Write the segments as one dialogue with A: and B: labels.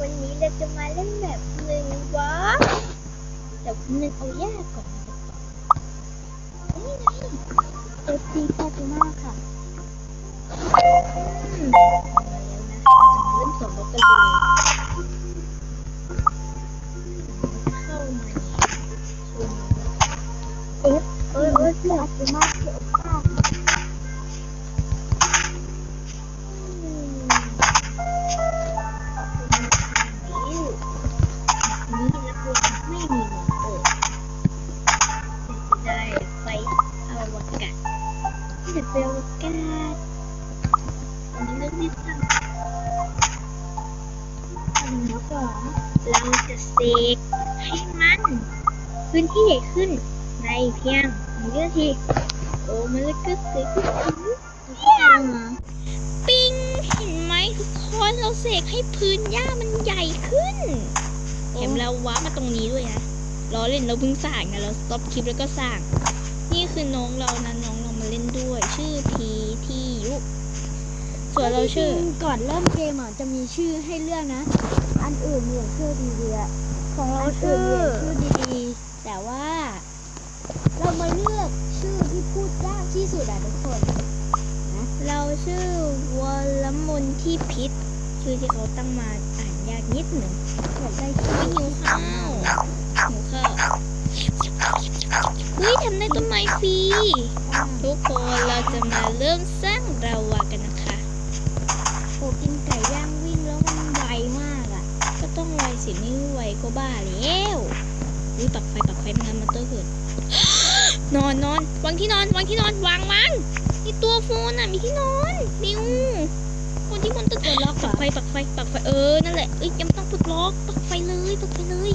A: วันนี้เราจะมาเล่นแบบหนึ่งวะแต่หนึ่งเอายากก่อนนี่ไงเอฟซีแคปมากค่ะอืมมาแล้วนะเริ่มสอนรถกันเลยเข้ามาชมเอฟเออเออเสียดมากเสียดมากอื ใหญ่ขึ้นในเพียงหนึ่งนาที โอ้มันเลยก็เสกขึ้นปิ้งเห็นไหมทุกคนเราเสกให้พื้นหญ้ามันใหญ่ขึ้นแถมเราว้ามาตรงนี้ด้วยนะล้อเล่นเราเพิ่งสร้างนะเราสต็อปคลิปแล้วก็สร้าง นี่คือน้องเรานะน้องเรามาเล่นด้วย ชื่อพีทียุส่วนเราชื่อ
B: ก่อนเริ่มเกมอะจะมีชื่อให้เลือกนะ อันอื่นเหมือนชื่อดีๆอะ
A: ของเราชื่
B: อื่
A: อ
B: นเหมือนชื่อดี แต่ว่า เรามาเลือกชื่อที่พูดยากที่สุดอะทุกคน
A: เราชื่อวลมนที่พิษ ชื่อที่เขาตั้งมาอ่านยากนิดหนึ่ง
B: เหมือนได้
A: ไม่หิวข้าวหิวข้าวเฮ้ยทำได้ต้นไม้ฟรีทุกคนเราจะมาเริ่มสร้างราวากันนะคะ
B: โอ้กินไก่ย่างวิ่งแล้วมันไวมากอะ
A: ก็ต้องไวสิไม่ไวก็บ้าแล้ว อุ้ยปักไฟปักไฟไม่งั้นมันเตอร์เกิด นอนนอนวางที่นอนวางที่นอนวางวางนี่ตัวโฟนอะมีที่นอนนิวคนที่มันเตอร์เกิดล็อกปักไฟปักไฟปักไฟเออนั่นแหละเอ้ยยังต้องปลดล็อกปักไฟเลยปักไฟเลย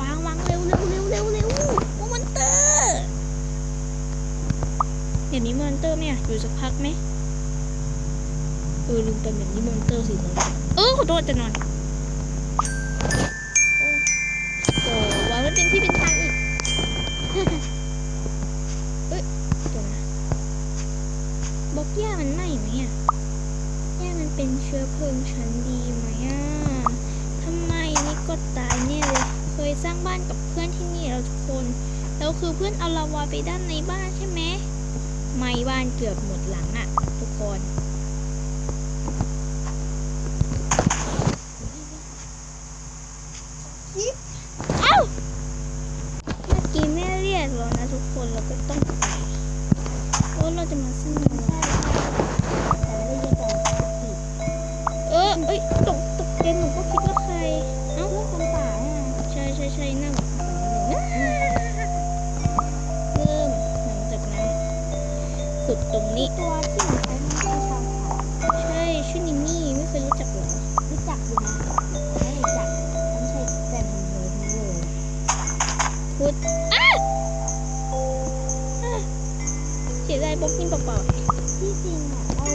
A: วางวางเร็วเร็วเร็วเร็วเร็วโอ้มอนเตอร์แบบนี้มอนเตอร์ไหมอะอยู่สักพักไหมเออลืมไปแบบนี้มอนเตอร์สินอนเออขอโทษจะนอน มฉันดีไหมอะทำไมนี่ก็ตายแน่เลย เคยสร้างบ้านกับเพื่อนที่นี่เราทุกคนแล้วคือเพื่อนเอาลาวาไปด้านในบ้านใช่ไหมไม้บ้านเกือบหมดหลังอะ ทุกคน เสี
B: ยดาย
A: บล็
B: อ
A: ก
B: นี่เป
A: ล่า
B: ที่จริงอะเอา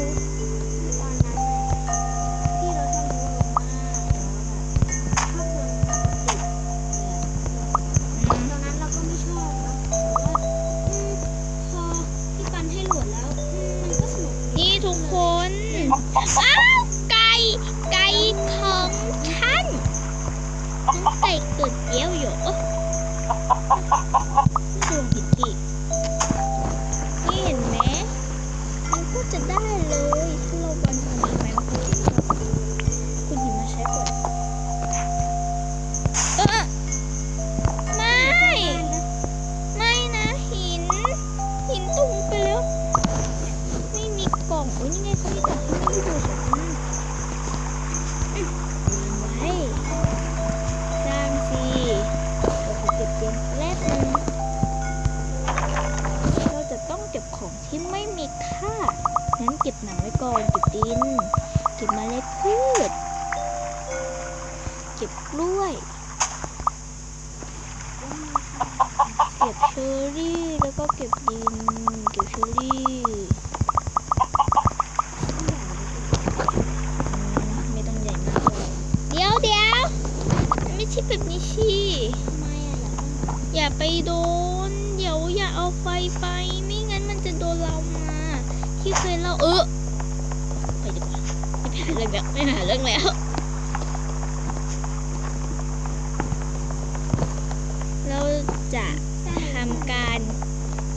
B: ำการ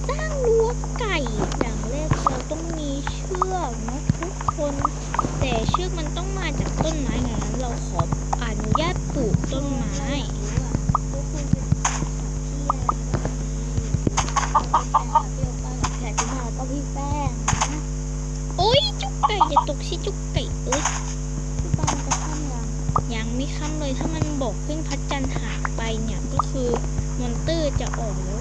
B: ส
A: ร้างรั้วไก่
B: อย่าง
A: แรกเราต้องมีเชือกนะทุกคน แต่เชือกมันต้องมาจากต้นไม้ไงนั้นเราขออนุญาตปลูกต้นไม้
B: ตกับเปรี้ยวป้ากับแขกที่มาแล้วก็พี่แป้งนะ
A: โอ้ยจุกไก่อย่าตกสิจุกไก่เอ้ย
B: พี่ปานจะข้ามยัง
A: ยังไม่ค้ำเลยถ้ามันบอกขึ้นพระจันทร์หายไปเนี่ยก็คือมอนเตอร์จะออกแล้ว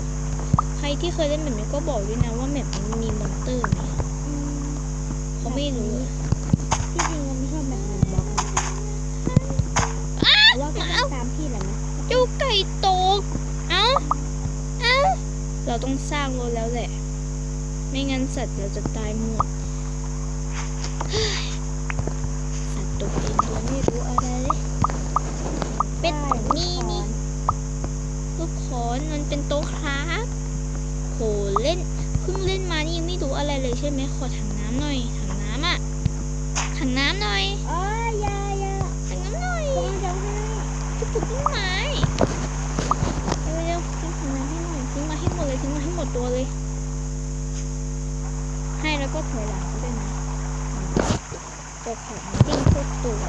A: ใครที่เคยเล่นแบบนี้ก็บอกด้วยนะว่าแบบนี้มีมอนเตอร์ไหม
B: อืม
A: เขาไม่รู้
B: ที่จริงเราไม่ชอบแบบนั้นบล็อกนะว่าก็ต้องตามพี่แหละนะ
A: จุกไก่ตก เอ้า เอ้า เราต้องสร้างรถแล้วแหละ ไม่งั้นสัตว์เราจะตายหมด ใช่ไหมขอถังน้ำหน่อยถังน้ำอะถังน้ำหน่อย
B: อ๋อยายา
A: ถังน้ำหน่อย
B: กำลังจะให้
A: จะปลูกต้นไม้เร็วๆทิ้งถังน้ำให้หน่อยทิ้งมาให้หมดเลยทิ้งมาให้หมดตัวเลย ให้แล้วก็ถอยหลังก็ได้นะตัวแข็งติ้งทุกตัว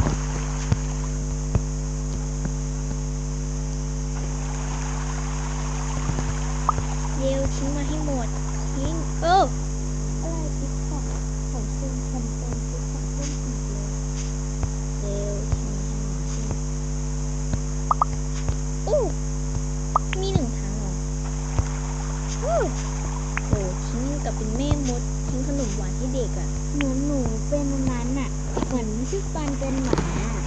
A: โหทิ้งกับเป็นแม่มดทิ้งขนมหวานให้เด็กอะ
B: หนูหนูเป็นมันนั้นอะ เหมือนพี่ปานเป็นหมา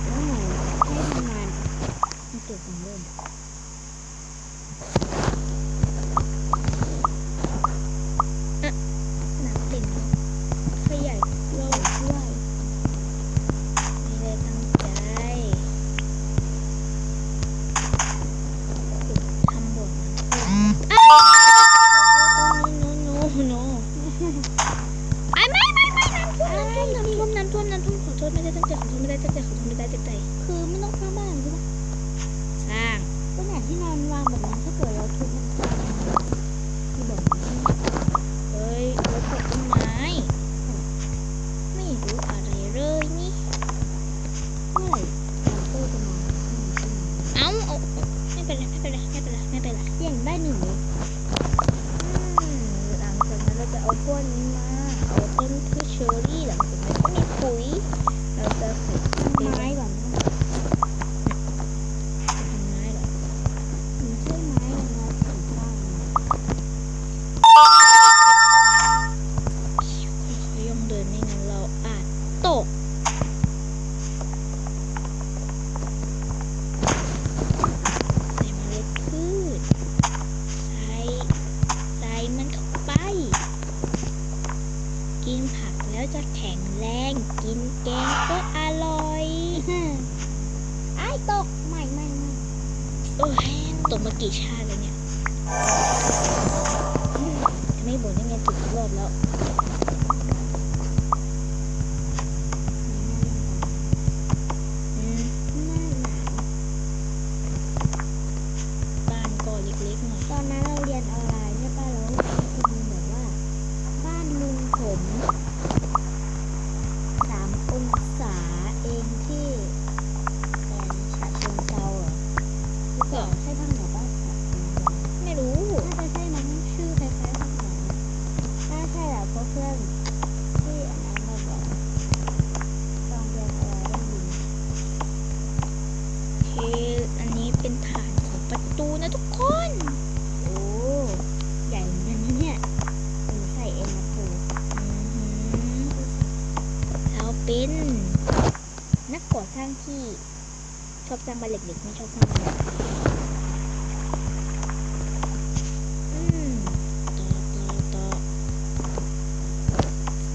B: แล้วหนูให้มัน
A: มัน
B: เก็บข
A: อ
B: งเล่
A: น โอ้ยตกมากี่ชาติแล้วเนี่ย ไม่บ่นยังไงถูกรอบแล้ว เป็
B: นนัก
A: ก่
B: อสร้างที่ชอบสร้างบ้านเล็กๆไม่ชอบสร้างบ้านใหญ่
A: อืมต่อต่อต่อ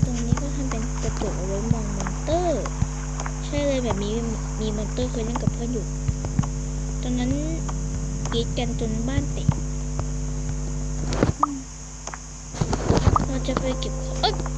A: ตรงนี้ก็ทำเป็นกระจกเอาไว้มองมอนเตอร์ ใช่เลยแบบมีมีมอนเตอร์เคยเล่นกับเพื่อนอยู่ ตอนนั้นกีดกันจนบ้านแตกเราจะไปเก็บของ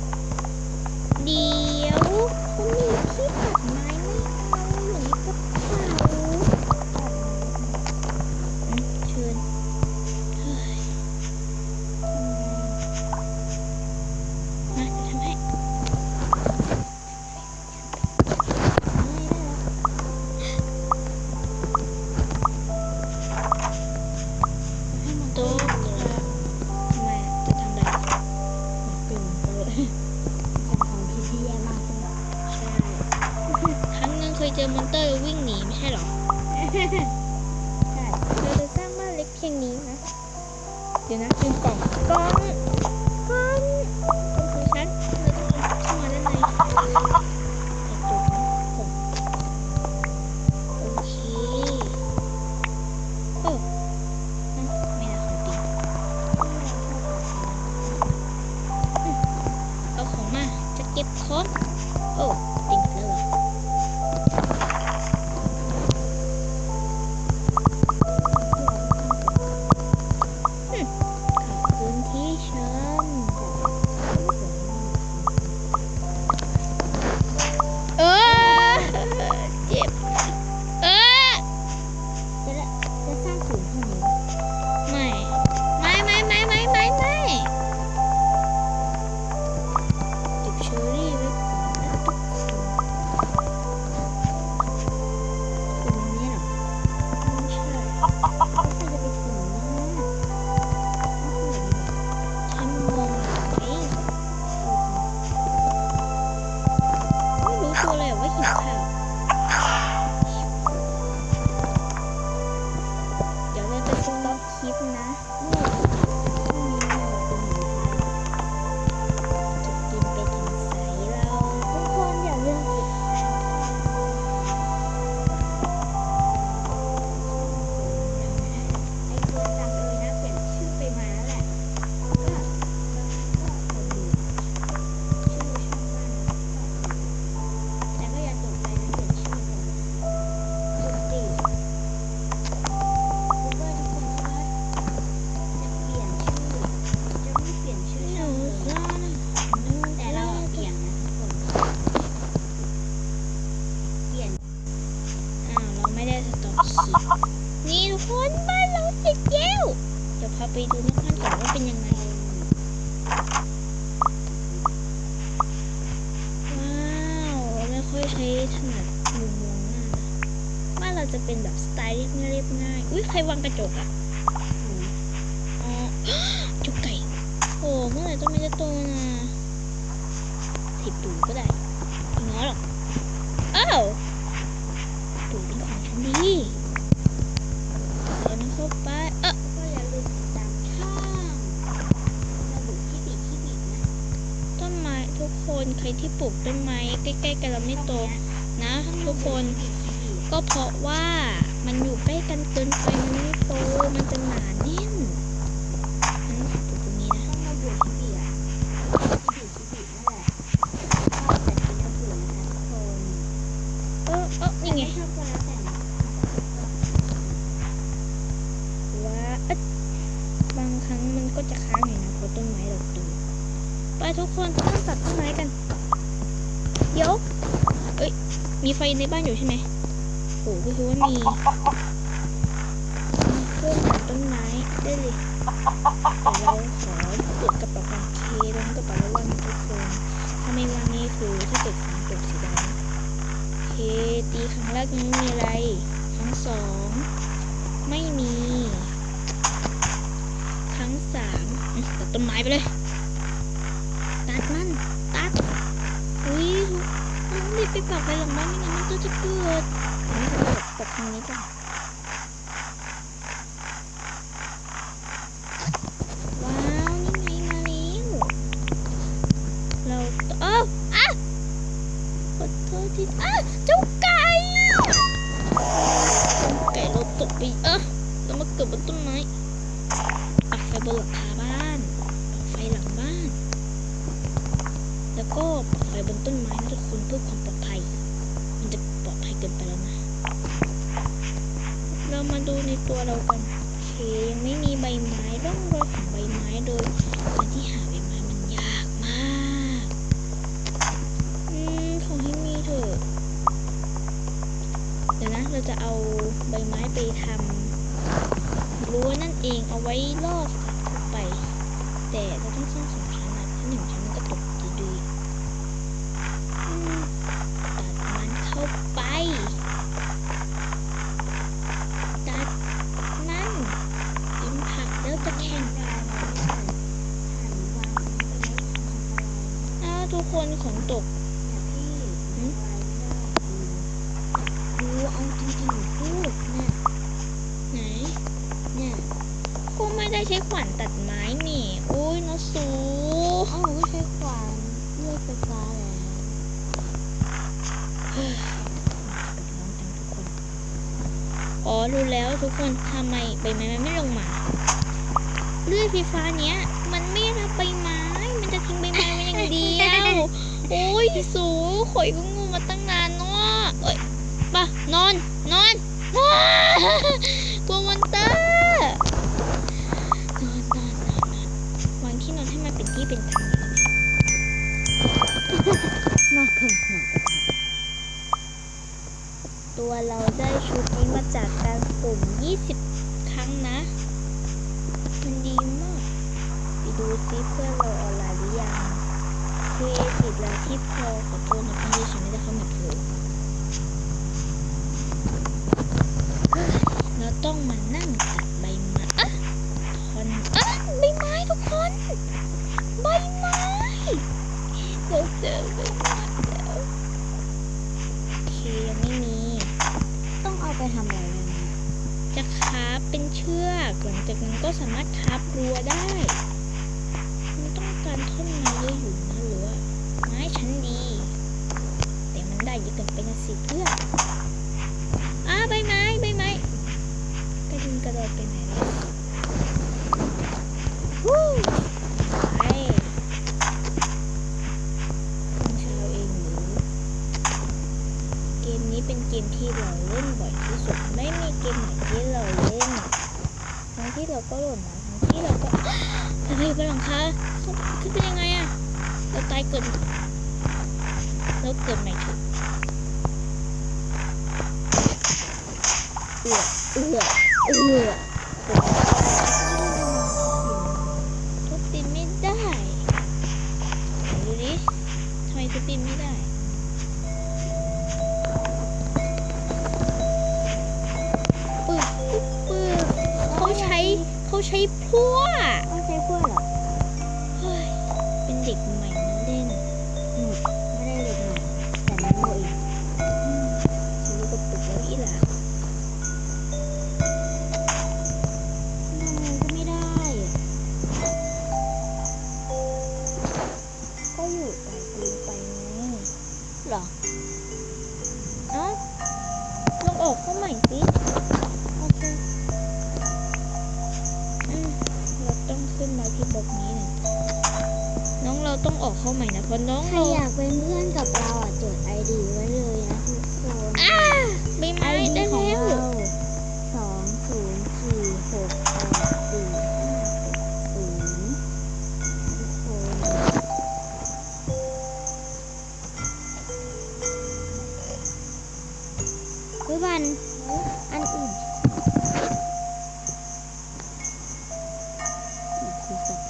A: กระจกอะอ๋อจุกไก่ โอ้เมื่อไหร่ต้นไม้จะโตนะถิบปู่ก็ได้ไม่ง้อหรอกอ้าวปู่เป็นของฉันดีเดี๋ยวนเข้าไป เออ
B: ก็อย่าลืมติดตามช่องระบุที่บิที่บินะ
A: ต้นไม้ทุกคนใครที่ปลูกต้นไม้ใกล้ๆกันแล้วไม่โตนะ ทุกคนก็เพราะว่า มันอยู่ใกล้กันเกินไปมันไม่โตมันจะหนาแน่นงั้นปลูกตรงนี้นะ
B: ต้องระบุที่เบิอะที่บิที่บินั่นแหละชอบแต่กินระบุนะคะทุกคน
A: เออเออนี่ไง
B: ชอบก็แล้วแต่
A: ว่าเอ๊ะบางครั้งมันก็จะค้างอยู่นะเพราะต้นไม้เราโตไปทุกคนต้องตัดต้นไม้กัน เดี๋ยวเอ้ยมีไฟในบ้านอยู่ใช่ไหม โอ้ก็คือว่ามีเครื่องตัดต้นไม้ได้เลยแต่เราขอเปิดกระเป๋าของเคล้วกระเป๋าระวังทุกคนถ้าไม่ว่างนี่คือถ้าเกิดของตกสีดายนะเคตีครั้งแรกยังไม่มีอะไร ครั้งสองไม่มี ครั้งสามตัดต้นไม้ไปเลย ตัดมัน ตัดอุ้ยต้องรีบไปปักไปหลังบ้านไม่งั้นมันก็จะเกิด นนี้เราปักทางนี้ก่อนว้าวนี่ไงมาแล้วเราต้องเอ้าอะขอโทษทีอะเจ้าไก่เจ้าไก่เราตกไปเออเรามาเกิดบนต้นไม้ปักไฟบนหลังคาบ้านปักไฟหลังบ้าน แล้วก็ปักไฟบนต้นไม้นะทุกคนเพื่อความปลอดภัย มันจะปลอดภัยเกินไปแล้วนะ มาดูในตัวเรากันโอเคยังไม่มีใบไม้ร่องรอยของใบไม้โดยการที่หาใบไม้มันยากมากอืมขอให้มีเถอะเดี๋ยวนะเราจะเอาใบไม้ไปทำรั้วนั่นเองเอาไว้รอบเข้าไป แต่เราต้องสร้างส
B: ทุ
A: กคนของตก
B: เนี่ยพี่
A: หืม
B: วางไม่ด้เอาจริงๆพูดเนี่ย
A: ไหน
B: เนี่ย
A: ก็ไม่ได้ใช้ขวานตัดไม้นี่โอ้ยน้องสู
B: เอ้าก็ใช้ขวานเลื่อยไฟฟ้าแล้ว
A: เฮ้ยอ๋อรู้แล้วทุกคนทำไมใบไม้มันไม่ลงมาเลื่อยไฟฟ้าเนี้ย มันไม่รับใบไม้ มันจะทิ้งใบไม้ไว้อย่างเดียว โอ้ยสูข่อยก็งูมาตั้งนานเนาะเอ้ยมานอน นอนว้ากลัวมอนเตอร์นอนนอนนอนนอนวางที่นอนให้มันเป็นที่เป็นทางเลยนะ
B: มาเกินหน
A: ตัวเราได้ชุดนี้มาจากการปุ่ม 20 ครั้งนะ มันดีมาก ไปดูซิเพื่อนเราออนไลน์หรือยัง ครีเอทีฟแล้วที่พอขอโทษนะเพื่อนที่ฉันไม่ได้เข้ามาเพิ่มเราต้องมานั่งตัดใบไม้อะทนอะใบไม้ทุกคน ใบไม้เราเจอใบไม้แล้วโอเคยังไม่มี
B: ต้องเอาไปทำอะไร
A: จะคาบเป็นเชือกหลังจากนั้นก็สามารถคาบรั้วได้มันต้องการท่อนไม้เยอยู่นะหรือว่าไม้ชั้นดี แต่มันได้เยกินไปนะสิเพื่อนอ้าใบไม้ใบไม้กระดิ่งกระโดดไปไหนแล้ววู้ไปคุณชาวเองหรือ เกมนี้เป็นเกมที่เราเล่นบ่อยที่สุด ไม่มีเกมไหนที่เราเล่น ทั้งที่เราก็หล่นนะทั้งที่เราก็อะไรอยู่บนหลังคาขึ้นเป็นยังไงอะเราตายเกิดเราเกิดใหม่เถอะ เอือเอือเอือทุบตีนไม่ได้ดูดิทำไมทุบตีนไม่ได้ปึกปึกปึกเขาใช้เขาใช้พลั่ว
B: ต้องใช้พั่วเหรอ
A: เฮ้ยเป็นเด็กใหม่มาเล่น
B: หนูไม่ได้เด็กใหน่แต่มันโมอีก
A: ฉันรู้กับปึกแล้วอีหล่ะ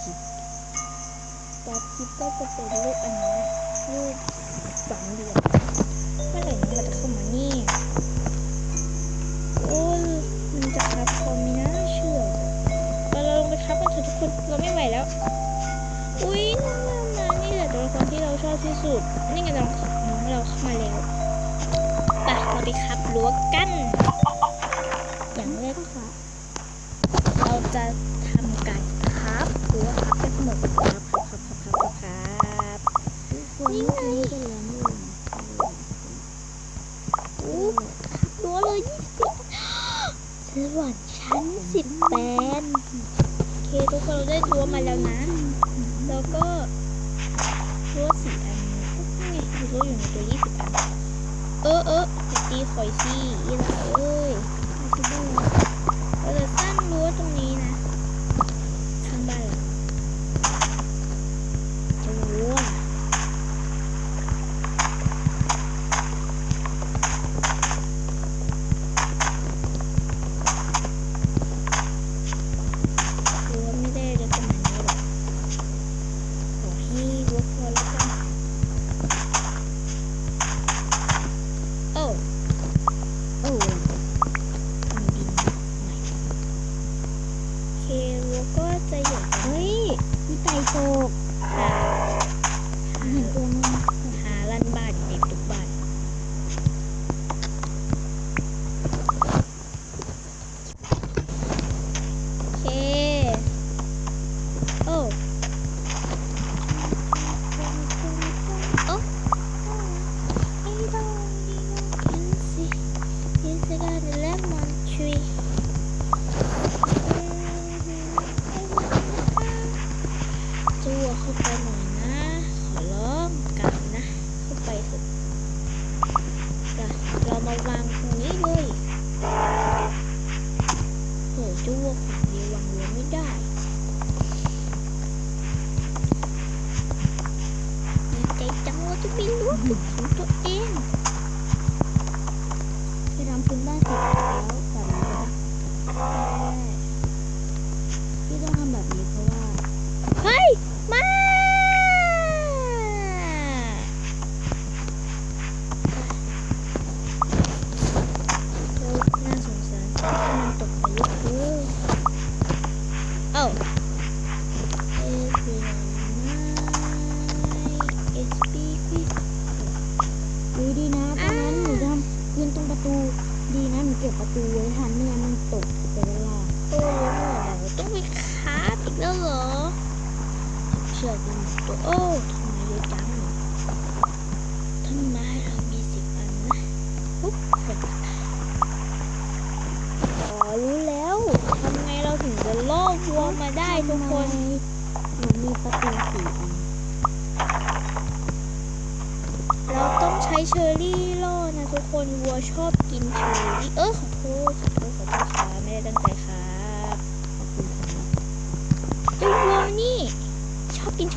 B: คือสคริปต์
A: ตาคลิปก็จะเป็นรูปอันนี้รูปสองเหลี่ยมเมื่อไหร่น้องเราจะเข้ามานี่โอ้ยมันจะครับพอมีน่าเชื่อเราเราลงไปครับกันเถอะทุกคนเราไม่ไหวแล้ว อุ้ยน้องนานานี่แหละตัวละครที่เราชอบที่สุดนี่ไงน้องน้องเราเข้ามาแล้วไปเราไปครับรั้วกันอย่างแรก
B: ค่ะ
A: เราจะ ครับรั้วครับเป็นหมดครับครับครับครับครับครับ
B: นี่ไงโอ้
A: ขับรั้วเลยยี่สิบสวรรค์ชั้นสิบแปดโอเคทุกคนเราได้รั้วมาแล้วนะ แล้วก็รั้วสี่อันนี่ไงมีรั้วอยู่ในตัวยี่สิบอัน เออเออตีข่อยสิอีหล่ะเอ้ยเราจะสร้างรั้วตรงนี้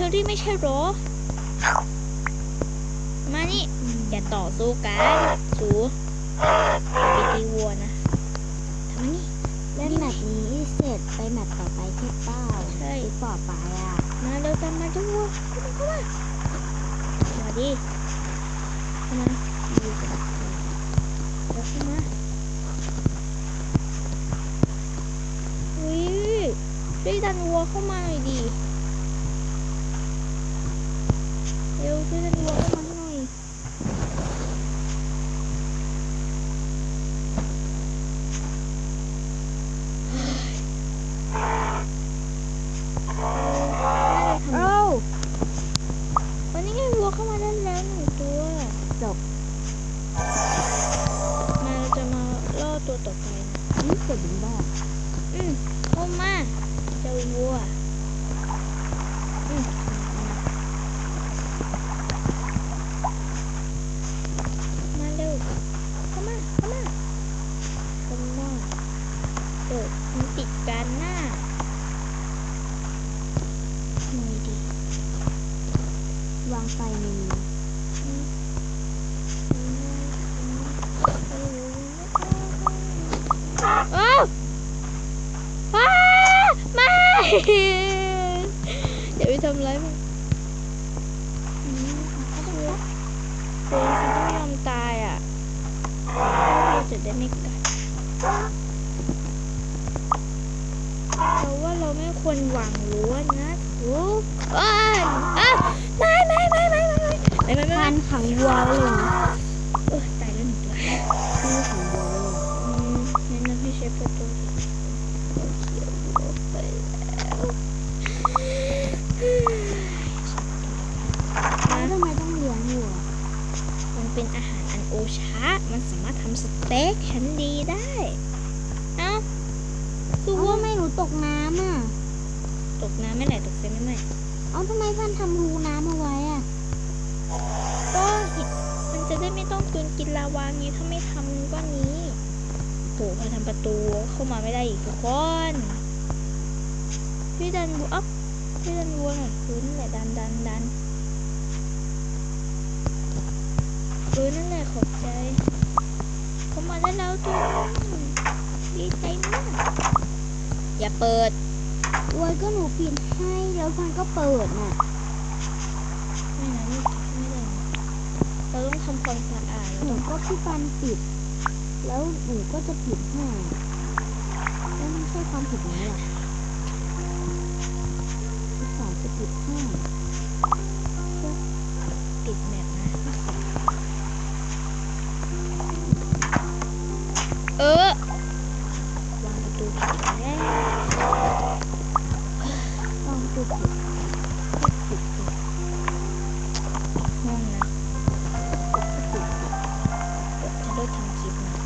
A: อ
B: บ
A: กินเชอร์รี่ไม่ใช่เหรอ มานี่ อย่าต่อสู้กันสูอย่าไปตีวัวนะทำไมนี่
B: เล่นแมตช์นี้เสร็จไปแมตช์ต่อไปแค่เป้า
A: ใช่
B: หรือต่อไปอะ
A: มาเร็วตามมาเจ้าวัวเข้ามาเข้ามามาดิเข้ามา
B: ดีกว่า
A: เดี๋ยวเข้ามาอุ้ยช่วยดันวัวเข้ามาหน่อยดิ ร็วช่วยดันวัวเข้ามาให้หน่อย
B: เอ้า
A: วันนี้ไงวัวเข้ามาได้แล้วหนึ่งตัว
B: จบ
A: มาเราจะมาล่อตัวต่อไปนะ
B: นี่เกิดเป็นบ้า
A: อืมเข้ามาเจ้าวัว ควรหวังรั้วนะทุกคนอะไม่ไม่ไม่ไม่ไม่ไม่ไม่ไม่ม่
B: พันขังวัวเลย
A: เออตายแล้วหนึ่งตัว
B: ที่ขังวัวเลย
A: อืมงั้นเราให้ใช้ประตูเคเอาไปแล้ว
B: ทำไมต้องเลี้ยงวัว
A: มันเป็นอาหารอันโอชะ มันสามารถทำสเต็กชั้นดีได้ เอ้าคือว่า
B: ไม่หนูตกน้ำอะ
A: ตกน้ำไม่ไหลตกเส้นไม่ไหล
B: เอ้าทำไมพันทำรูน้ำเอาไว้อะ
A: ก็หิดมันจะได้ไม่ต้องกลืนกินลาวาไงถ้าไม่ทำก็นี้โหพอทำประตูเข้ามาไม่ได้อีกทุกคนพี่ดันบัวอ๊อฟพี่ดันบัวหน่อยพื้นนั่นแหละดันดันดันพื้นนั่นแหละขอบใจเข้ามาได้แล้วทุกคนดีใจมากอย่าเปิด
B: วัวก็หนูปิดให้แล้วพันก็เปิดน่ะ
A: ไม่นะนี่ไม่ได้นะเราต้องทำความสะอาด
B: ห
A: เรา
B: นู
A: ต้อง
B: ก็พี่ปันปิด แล้วหนูก็จะปิดให้แล้วมันใช่ความผิดหนูหรอพี่สอนจะปิดให้
A: ปิดแมป подібне.